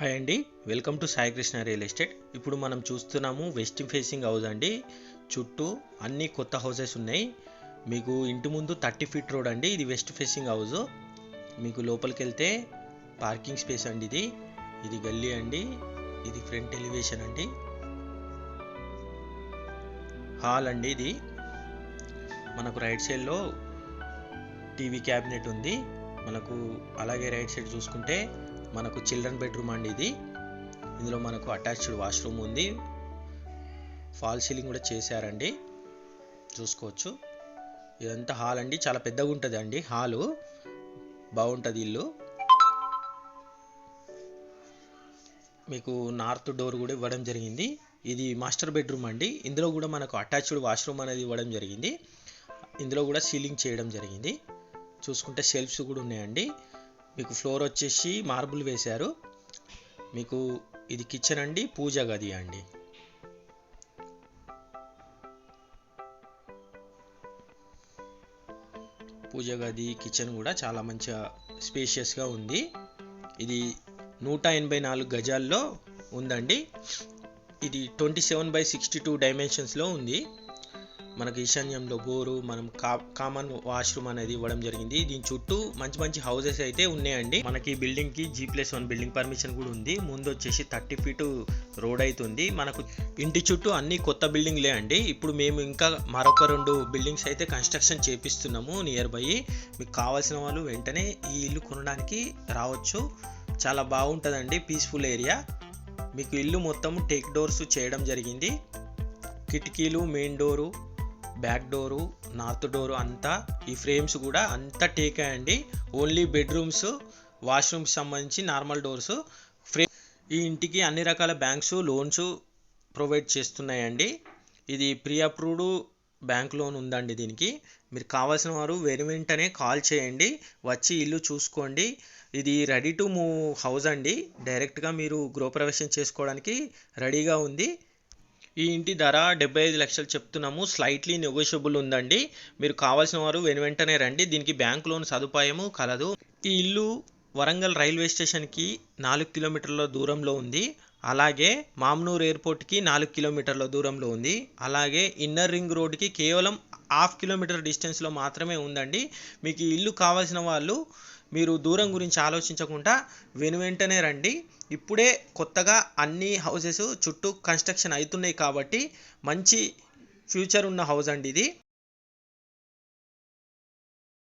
Hi అండి. Welcome to Saikrishna real estate. ఇప్పుడు మనం చూస్తున్నాము వెస్ట్ ఫేసింగ్ హౌస్ అండి. చుట్టూ అన్ని కొత్త హౌసెస్ ఉన్నాయి. మీకు ఇంటి ముందు థర్టీ ఫీట్ రోడ్ అండి. ఇది వెస్ట్ ఫేసింగ్ హౌస్. మీకు లోపలికి వెళ్తే పార్కింగ్ స్పేస్ అండి ఇది. ఇది గల్లీ అండి. ఇది ఫ్రంట్ ఎలివేషన్ అండి. హాల్ అండి ఇది. మనకు రైట్ సైడ్లో టీవీ క్యాబినెట్ ఉంది. మనకు అలాగే రైట్ సైడ్ చూసుకుంటే మనకు చిల్డ్రన్ బెడ్రూమ్ అండి ఇది. ఇందులో మనకు అటాచ్డ్ వాష్రూమ్ ఉంది. ఫాల్ సీలింగ్ కూడా చేశారండి. చూసుకోవచ్చు. ఇదంతా హాల్ అండి. చాలా పెద్దగా ఉంటుంది అండి హాలు. బాగుంటుంది ఇల్లు. మీకు నార్త్ డోర్ కూడా ఇవ్వడం జరిగింది. ఇది మాస్టర్ బెడ్రూమ్ అండి. ఇందులో కూడా మనకు అటాచ్డ్ వాష్రూమ్ అనేది ఇవ్వడం జరిగింది. ఇందులో కూడా సీలింగ్ చేయడం జరిగింది. చూసుకుంటే షెల్ఫ్స్ కూడా ఉన్నాయండి. మీకు ఫ్లోర్ వచ్చేసి మార్బుల్ వేశారు. మీకు ఇది కిచెన్ అండి పూజ గది అండి. పూజ గది కిచెన్ కూడా చాలా మంచిగా స్పేషియస్గా ఉంది. ఇది నూట ఎనభై నాలుగు గజాల్లో ఉందండి. ఇది twenty seven by sixty two డైమెన్షన్స్లో ఉంది. మనకి ఈశాన్యంలో బోరు మనం కామన్ వాష్రూమ్ అనేది ఇవ్వడం జరిగింది. దీని చుట్టూ మంచి మంచి హౌసెస్ అయితే ఉన్నాయండి. మనకి ఈ బిల్డింగ్కి G plus one building permission కూడా ఉంది. ముందు వచ్చేసి థర్టీ ఫీట్ రోడ్ అవుతుంది మనకు ఇంటి చుట్టూ అన్ని కొత్త బిల్డింగ్లే అండి. ఇప్పుడు మేము ఇంకా మరొక రెండు బిల్డింగ్స్ అయితే కన్స్ట్రక్షన్ చేపిస్తున్నాము నియర్ బై. మీకు కావాల్సిన వాళ్ళు వెంటనే ఈ ఇల్లు కొనడానికి రావచ్చు. చాలా బాగుంటుందండి. Peaceful area. మీకు ఇల్లు మొత్తం టేక్ డోర్స్ చేయడం జరిగింది. కిటికీలు main door back door north door అంతా ఈ ఫ్రేమ్స్ కూడా అంతా టేక్ అండి ఓన్లీ బెడ్రూమ్స్ వాష్రూమ్స్ సంబంధించి నార్మల్ డోర్స్ ఫ్రేమ్ ఈ ఇంటికి అన్ని రకాల బ్యాంక్స్ లోన్స్ ప్రొవైడ్ చేస్తున్నాయండి. ఇది ప్రీ అప్రూవ్డ్ బ్యాంక్ లోన్ ఉందండి దీనికి. మీరు కావాల్సిన వారు వెను వెంటనే కాల్ చేయండి. వచ్చి ఇల్లు చూసుకోండి. ఇది రెడీ టు మూవ్ హౌస్ అండి. డైరెక్ట్గా మీరు గృహప్రవేశం చేసుకోవడానికి రెడీగా ఉంది. ఈ ఇంటి ధర డెబ్బై ఐదు లక్షలు చెప్తున్నాము. స్లైట్లీ నెగోషియబుల్ ఉందండి. మీరు కావాల్సిన వారు వెను వెంటనే రండి. దీనికి బ్యాంక్ లోన్ సదుపాయము కలదు. ఈ ఇల్లు వరంగల్ రైల్వే స్టేషన్కి నాలుగు కిలోమీటర్ల దూరంలో ఉంది. అలాగే మామ్నూర్ ఎయిర్పోర్ట్కి నాలుగు కిలోమీటర్ల దూరంలో ఉంది. అలాగే ఇన్నర్ రింగ్ రోడ్కి కేవలం హాఫ్ కిలోమీటర్ డిస్టెన్స్లో మాత్రమే ఉందండి. మీకు ఈ ఇల్లు కావాల్సిన వాళ్ళు మీరు దూరం గురించి ఆలోచించకుండా వెను వెంటనే రండి. ఇప్పుడే కొత్తగా అన్ని హౌసెస్ చుట్టూ కన్స్ట్రక్షన్ అవుతున్నాయి కాబట్టి మంచి ఫ్యూచర్ ఉన్న హౌస్ అండి ఇది.